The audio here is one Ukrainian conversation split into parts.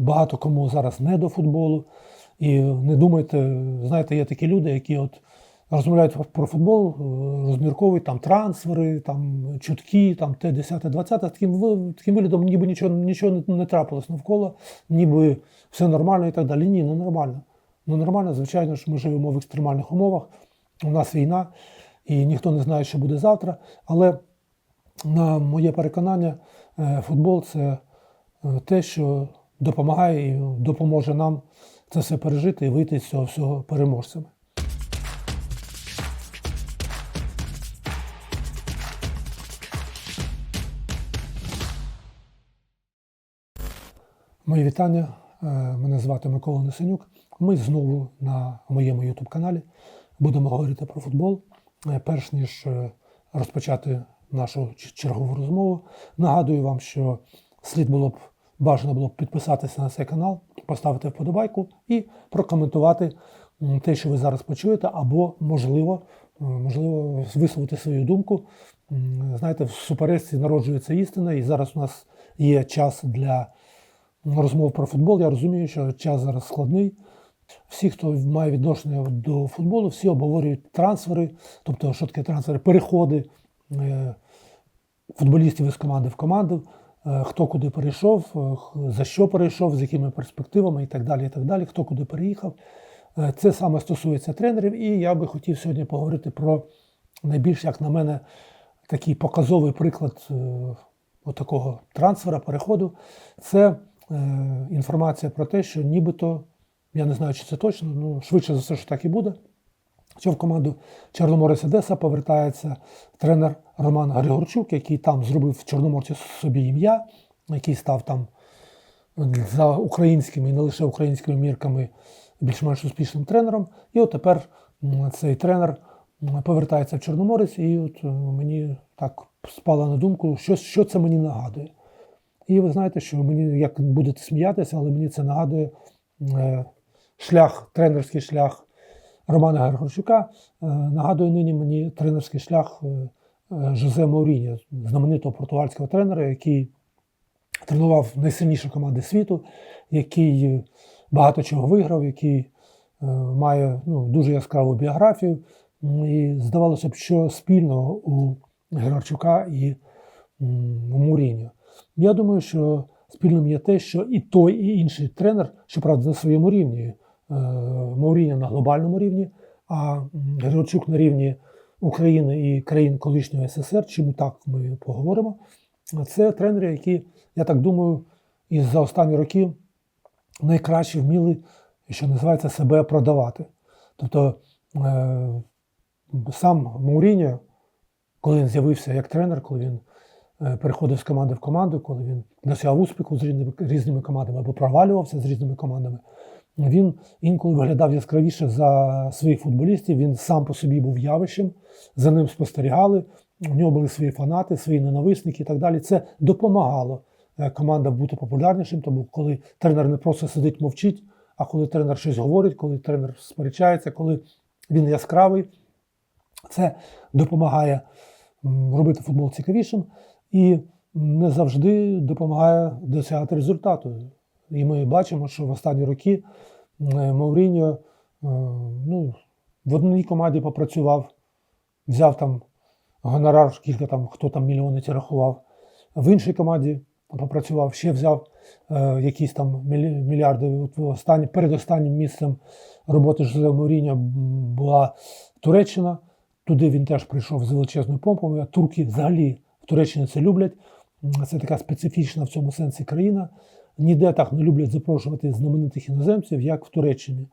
багато кому зараз не до футболу. І не думайте, знаєте, є такі люди, які от розмовляють про футбол, е, розмірковують там трансфери, там чутки, там те 10 20 таким, таким виглядом ніби нічого, нічого не, трапилось навколо, ніби все нормально і так далі. Ні, не нормально. Ну нормально, звичайно ж, ми живемо в екстремальних умовах. У нас війна, і ніхто не знає, що буде завтра. Але на моє переконання, е, футбол це е, те, що допомагає і допоможе нам це все пережити і вийти з цього всього переможцями. Мої вітання. Е, Мене звати Микола Несенюк. Ми знову на моєму youtube каналі будемо говорити про футбол. Е, Перш ніж е, розпочати нашу чергову розмову, нагадую вам, що слід було б бажано було б підписатися на цей канал, поставити вподобайку і прокоментувати те, що ви зараз почуєте, або можливо, можливо, висловити свою думку. Знаєте, в суперечці народжується істина, і зараз у нас є час для розмов про футбол. Я розумію, що час зараз складний. Всі, хто має відношення до футболу, всі обговорюють трансфери, тобто що таке трансфери, переходи е, футболістів із команди в команду, хто куди перейшов, е, за що перейшов, з якими перспективами і так далі. і так далі, Хто куди переїхав. Е, Це саме стосується тренерів, і я би хотів сьогодні поговорити про найбільш, як на мене, такий показовий приклад е, отакого трансфера, переходу. Це е, інформація про те, що нібито, я не знаю, чи це точно, ну швидше за все, що так і буде. Що в команду Чорноморець Одеса повертається тренер Роман Григорчук, який там зробив в Чорноморці собі ім'я, який став там за українськими і не лише українськими мірками більш-менш успішним тренером. І от тепер цей тренер повертається в Чорноморець, і от е, мені так спало на думку, що, що це мені нагадує. І ви знаєте, що мені, як будете сміятися, але мені це нагадує е, шлях, тренерський шлях Романа Гергорчука, е, нагадує нині мені тренерський шлях е, е, Жозе Мауріньо, знаменитого португальського тренера, який тренував найсильніші команди світу, який багато чого виграв, який має ну, дуже яскраву біографію. І здавалося б, що спільного у Герарчука і у. Я думаю, що спільним є те, що і той, і інший тренер, щоправда, на своєму рівні, е, Мауріньо на глобальному рівні, а м, на рівні України і країн колишнього СССР, чому так ми поговоримо. Це тренери, які, я так думаю, і за останні роки найкраще вміли, що називається, себе продавати. Тобто е, сам Мауріньо, коли він з'явився як тренер, коли він е, переходив з команди в команду, коли він досягав успіху з різними командами або провалювався з різними командами, він інколи виглядав яскравіше за своїх футболістів. Він сам по собі був явищем, за ним спостерігали. У нього були свої фанати, свої ненависники і так далі. Це допомагало е, командам бути популярнішим, тому коли тренер не просто сидить, мовчить, а коли тренер щось говорить, коли тренер сперечається, коли він яскравий, це допомагає робити футбол цікавішим і не завжди допомагає досягати результату. І ми бачимо, що в останні роки е, Мауріньо е, ну, в одній команді попрацював, взяв там гонорар, скільки там, хто там мільйони ці рахував, в іншій команді попрацював, ще взяв е, якісь там мільярди. Останні, перед останнім місцем роботи Жозе Мауріньо була Туреччина. Туди він теж прийшов з величезною помпою. Турки взагалі в Туреччині це люблять. Це така специфічна в цьому сенсі країна. Ніде так не люблять запрошувати знаменитих іноземців, як в Туреччині.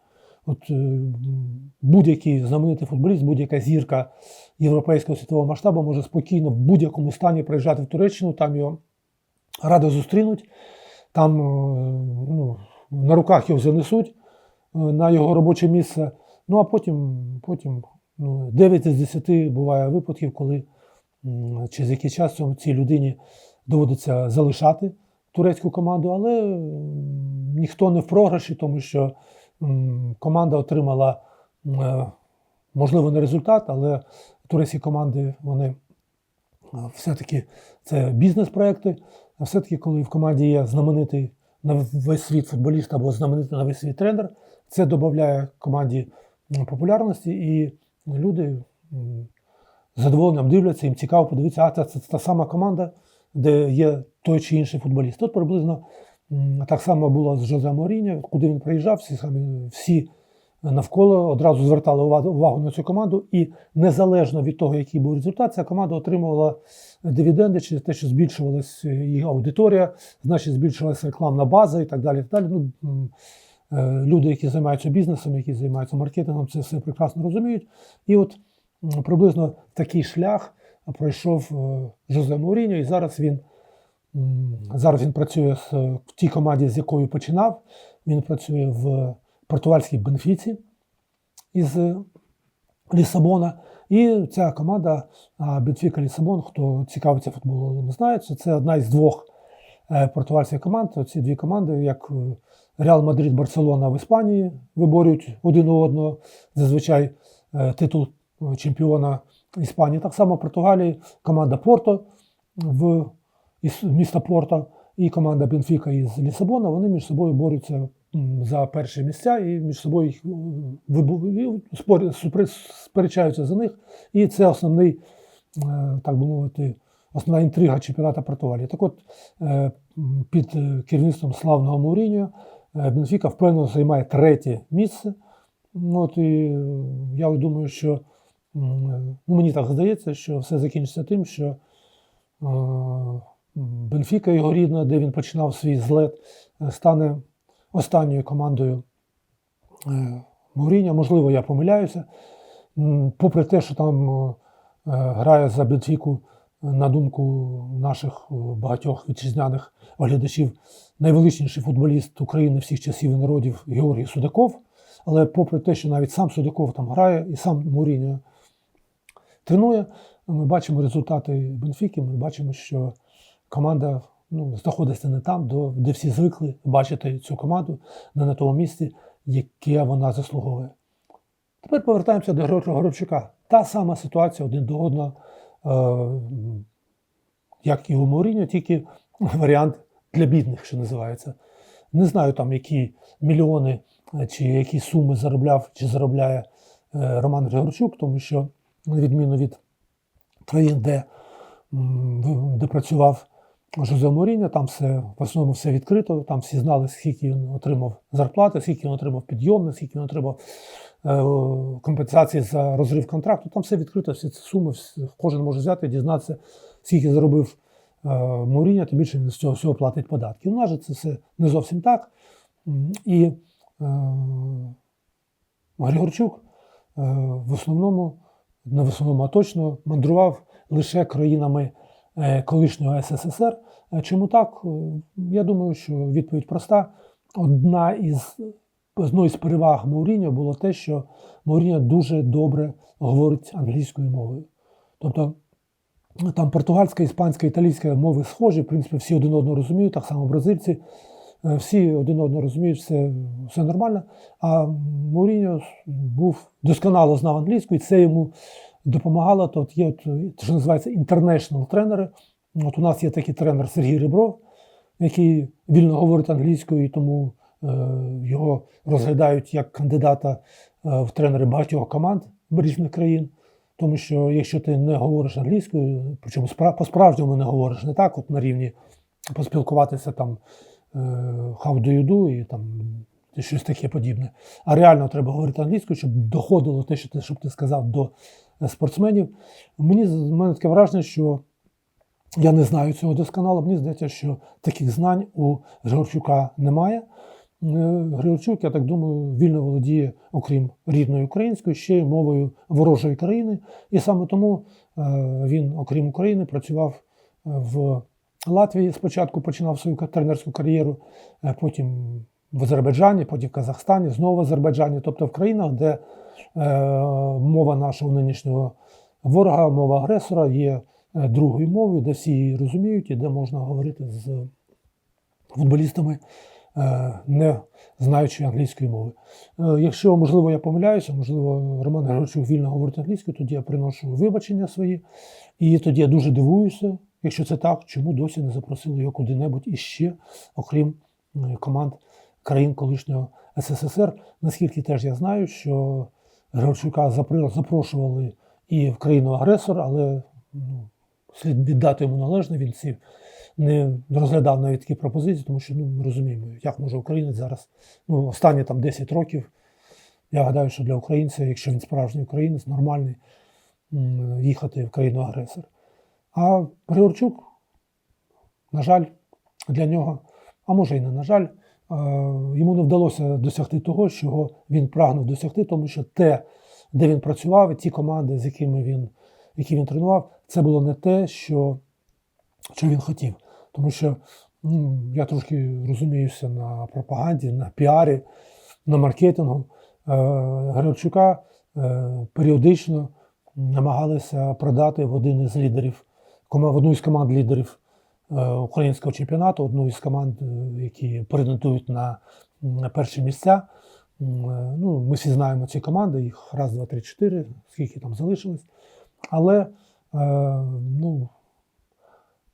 От е, будь-який знаменитий футболіст, будь-яка зірка європейського світового масштабу може спокійно в будь-якому стані приїжджати в Туреччину, там його радо зустрінуть, там е, ну, на руках його занесуть е, на його робоче місце. Ну а потім, потім ну, 9 з 10 буває випадків, коли через який час цій людині доводиться залишати турецьку команду, але ніхто не в програші, тому що команда отримала, е, можливо, не результат, але турецькі команди вони е, все-таки це бізнес-проекти. А все-таки, коли в команді є знаменитий на весь світ футболіст або знаменитий на весь світ тренер. Це додає команді популярності, і люди задоволенням дивляться, їм цікаво подивитися, а це, це, та сама команда, де є той чи інший футболіст. Тут приблизно так само було з Жозе Моріньо, куди він приїжджав, всі, самі, всі навколо одразу звертали увагу, на цю команду, і незалежно від того, який був результат, ця команда отримувала дивіденди через те, що збільшувалася її аудиторія, значить збільшувалася рекламна база і так далі. І так далі. Ну, е, люди, які займаються бізнесом, які займаються маркетингом, це все прекрасно розуміють. І от приблизно такий шлях пройшов е, Жозе Мауріньо, і зараз він. Зараз він працює в тій команді, з якою починав. Він працює в португальській Бенфіці із е, Лісабона. І ця команда Бенфіка Лісабон, хто цікавиться футболом, знає, що це одна із двох е, португальських команд. Ці дві команди, як Реал Мадрид, Барселона в Іспанії, виборюють один у одного зазвичай титул чемпіона Іспанії. Так само Португалії команда Порто в із міста Порто і команда Бенфіка із Лісабона. Вони між собою борються за перші місця і між собою їх супри- сперечаються за них. І це основний, е, так би мовити, основна інтрига чемпіонату Португалії. Так от е, під е, керівництвом славного Мауріньо е, Бенфіка впевнено займає третє місце. Ну, От, і е, я думаю, що е, ну, мені так здається, що все закінчиться тим, що е, Бенфіка, його рідна, де він починав свій злет, е, стане останньою командою е, Мourinho. Можливо, я помиляюся. Попри те, що там грає за Бенфіку, на думку наших багатьох вітчизняних глядачів, найвеличніший футболіст України всіх часів і народів Георгій Судаков. Але попри те, що навіть сам Судаков там грає і сам Мourinho тренує, ми бачимо результати Бенфіки, ми бачимо, що команда ну, знаходиться не там, де всі звикли бачити цю команду, не на тому місці, яке вона заслуговує. Тепер повертаємося до Горобчука. Та сама ситуація один до одного, е, як і у Мourinho, тільки варіант для бідних, що називається. Не знаю там, які мільйони е, чи які суми заробляв чи заробляє е, Роман Григорчук, тому що, на відміну від країн, де, де працював Жозе Моріння, там все в основному все відкрито, там всі знали, скільки він отримав зарплати, скільки він отримав підйомних, скільки він отримав е, компенсації за розрив контракту. Там все відкрито, всі ці суми, кожен може взяти і дізнатися, скільки заробив е, Моріння, тим більше він з цього всього платить податки. У нас же це все не зовсім так. І е, Григорчук е, в основному, в основному, а точно мандрував лише країнами е, колишнього СССР. Е, Чому так? Е, Я думаю, що відповідь проста. Одна із одною з переваг Мауріньо було те, що Мауріньо дуже добре говорить англійською мовою. Тобто там португальська, іспанська, італійська мови схожі, в принципі, всі один одного розуміють, так само бразильці. Е, Всі один одного розуміють, все, все нормально. А Мауріньо був досконало знав англійську, і це йому допомагало. Тут є, от, що називається інтернешнл тренери. От у нас є такий тренер Сергій Ребров, який вільно говорить англійською, і тому е, його розглядають як кандидата е, в тренери багатьох команд різних країн. Тому що якщо ти не говориш англійською, причому по-справжньому не говориш, не так, от на рівні поспілкуватися там how do you do і там щось таке подібне. А реально треба говорити англійською, щоб доходило те, що ти, щоб ти сказав до е, спортсменів. Мені в мене таке враження, що я не знаю цього досконало. Мені здається, що таких знань у Григорчука немає. Е, Григорчук, я так думаю, вільно володіє, окрім рідної української, ще й мовою ворожої країни. І саме тому е, він, окрім України, працював е, в Латвії. Спочатку починав свою тренерську кар'єру, е, потім в Азербайджані, потім в Казахстані, знову в Азербайджані, тобто в країнах, де е, мова нашого нинішнього ворога, мова агресора є е, другою мовою, де всі її розуміють і де можна говорити з футболістами, не знаючи англійської мови. Якщо, можливо, я помиляюся, можливо, Роман Григорчук вільно говорить англійською, тоді я приношу вибачення свої. І тоді я дуже дивуюся, якщо це так, чому досі не запросили його куди-небудь іще, окрім команд країн колишнього СССР. Наскільки теж я знаю, що Григорчука запрошували і в країну агресор, але ну, слід віддати йому належне. Він ці не розглядав навіть такі пропозиції, тому що ну, ми розуміємо, як може українець зараз, ну, останні там 10 років. Я гадаю, що для українця, якщо він справжній українець, нормальний, їхати в країну агресор. А Григорчук, на жаль, для нього, а може і не на жаль, е, йому не вдалося досягти того, чого він прагнув досягти, тому що те, де він працював, і ті команди, з якими він, які він тренував, це було не те, що, що він хотів. Тому що ну, я трошки розуміюся на пропаганді, на піарі, на маркетингу. Е, Григорчука е, періодично намагалися продати в один із лідерів, одну із команд лідерів е, українського чемпіонату, одну із команд, е, які претендують на, перші місця. Е, Ну, ми всі знаємо ці команди, їх раз, два, три, чотири, скільки там залишилось. Але ну,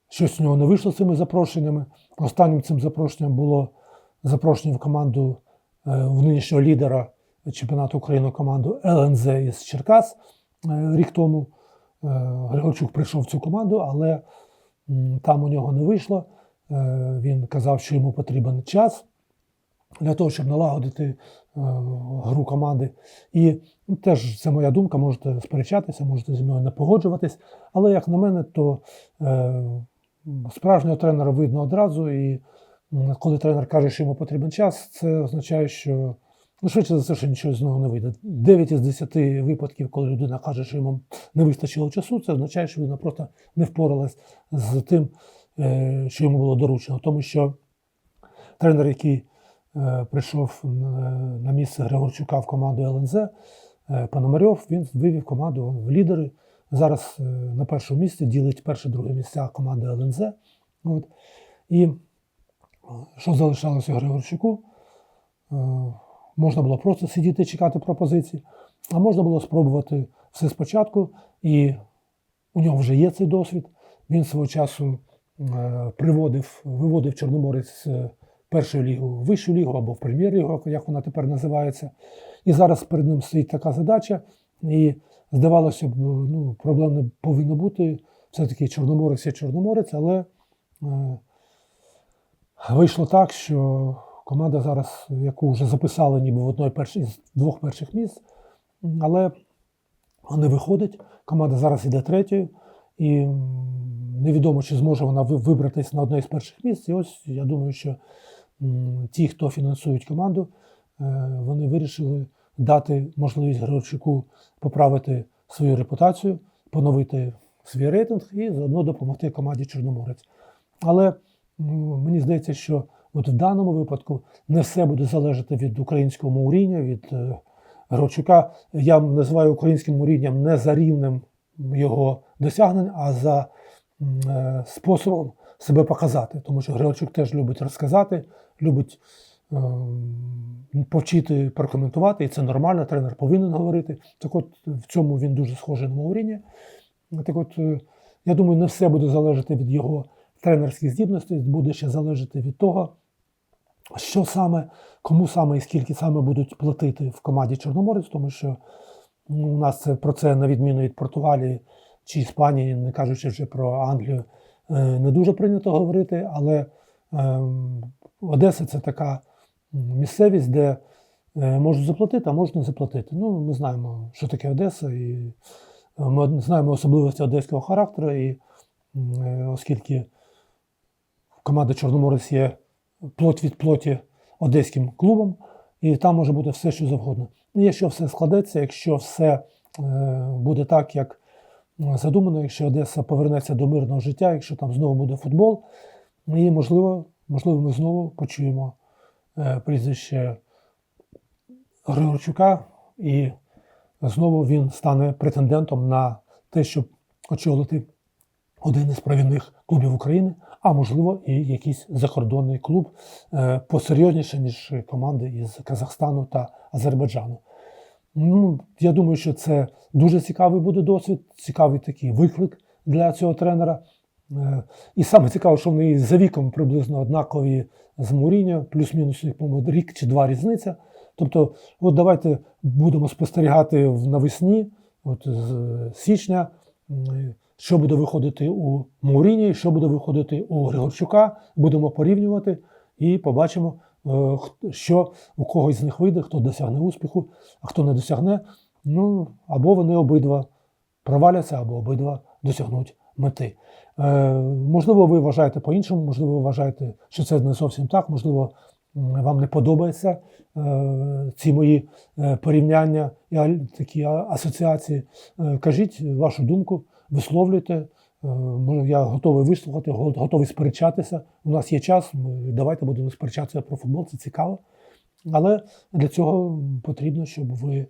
щось у нього не вийшло з цими запрошеннями. Останнім цим запрошенням було запрошення в команду в нинішнього лідера чемпіонату України команду ЛНЗ із Черкас рік тому. Е, Григорчук прийшов в цю команду, але там у нього не вийшло. Е, Він казав, що йому потрібен час для того, щоб налагодити е, гру команди. І ну, теж це моя думка, можете сперечатися, можете зі мною не погоджуватись. Але як на мене, то справжнього тренера видно одразу. І коли тренер каже, що йому потрібен час, це означає, що ну, швидше за все, що нічого з нього не вийде. 9 із 10 випадків, коли людина каже, що йому не вистачило часу, це означає, що людина просто не впоралась з тим, е, що йому було доручено. Тому що тренер, який е, прийшов е, на місце Григорчука в команду ЛНЗ, Пономарьов, він вивів команду в лідери. Зараз на першому місці ділить перше-друге місця команди ЛНЗ. От. І що залишалося Григорчуку? Можна було просто сидіти і чекати пропозицій, а можна було спробувати все спочатку. І у нього вже є цей досвід. Він свого часу е, приводив, виводив Чорноморець з е, першої ліги в вищу лігу або в прем'єр-лігу, як вона тепер називається. І зараз перед ним стоїть така задача. І здавалося б, ну, проблем не повинно бути. Все-таки Чорноморець є Чорноморець, але е, вийшло так, що команда зараз, яку вже записали ніби в одної перш... із двох перших місць, але не виходить. Команда зараз іде третьою, і невідомо, чи зможе вона ви- вибратись на одне із перших місць. І ось я думаю, що ті, хто фінансують команду, е, вони вирішили дати можливість Григорчуку поправити свою репутацію, поновити свій рейтинг і заодно допомогти команді Чорноморець. Але мені здається, що от в даному випадку не все буде залежати від українського Мауріння, від е, Грочука. Я називаю українським Маурінням не за рівнем його досягнень, а за е, способом себе показати. Тому що Григорчук теж любить розказати, любить ем, повчити прокоментувати, і це нормально, тренер повинен говорити. Так от в цьому він дуже схожий на Мауріння. Так от, е, я думаю, не все буде залежати від його тренерських здібностей, буде ще залежати від того, що саме, кому саме і скільки саме будуть платити в команді Чорноморець, тому що ну, у нас про це, на відміну від Португалії чи Іспанії, не кажучи вже про Англію, е, не дуже прийнято говорити, але ем, Одеса це така місцевість, де е, можуть заплатити, а можуть не заплатити. Ну, ми знаємо, що таке Одеса, і е, ми знаємо особливості одеського характеру, і оскільки команда Чорноморець є плоть від плоті одеським клубом, і там може бути все, що завгодно. І якщо все складеться, якщо все е, буде так, як е, задумано, якщо Одеса повернеться до мирного життя, якщо там знову буде футбол, і можливо, можливо, ми знову почуємо е, прізвище Григорчука, і знову він стане претендентом на те, щоб очолити один із провідних клубів України, а можливо, і якийсь закордонний клуб е, посерйозніше, ніж команди із Казахстану та Азербайджану. Ну, я думаю, що це дуже цікавий буде досвід, цікавий такий виклик для цього тренера. Е, І саме цікаво, що вони за віком приблизно однакові з Муріньо, плюс-мінус рік чи два різниця. Тобто, от давайте будемо спостерігати навесні, от з січня, що буде виходити у Муріні, що буде виходити у Григорчука. Будемо порівнювати і побачимо, е, що у когось з них вийде, хто досягне успіху, а хто не досягне. Ну, або вони обидва проваляться, або обидва досягнуть мети. Е, можливо, ви вважаєте по-іншому, можливо, ви вважаєте, що це не зовсім так, можливо, вам не подобаються е, ці мої е, порівняння і такі асоціації. Е, кажіть вашу думку, висловлюйте. Е, Я готовий вислухати, готовий сперечатися. У нас є час. Давайте будемо сперечатися про футбол, це цікаво. Але для цього потрібно, щоб ви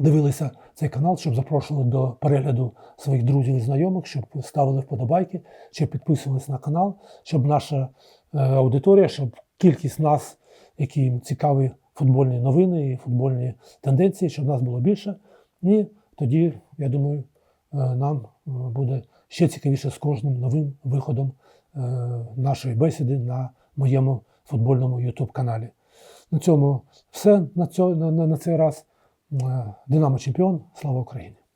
дивилися цей канал, щоб запрошували до перегляду своїх друзів і знайомих, щоб ставили вподобайки, щоб підписувалися на канал, щоб наша е, аудиторія, щоб кількість нас, які цікаві футбольні новини і футбольні тенденції, щоб нас було більше. І тоді, я думаю, нам е, буде ще цікавіше з кожним новим виходом е, нашої бесіди на моєму футбольному YouTube каналі. На цьому все на, цей раз. Е, Динамо чемпіон. Слава Україні!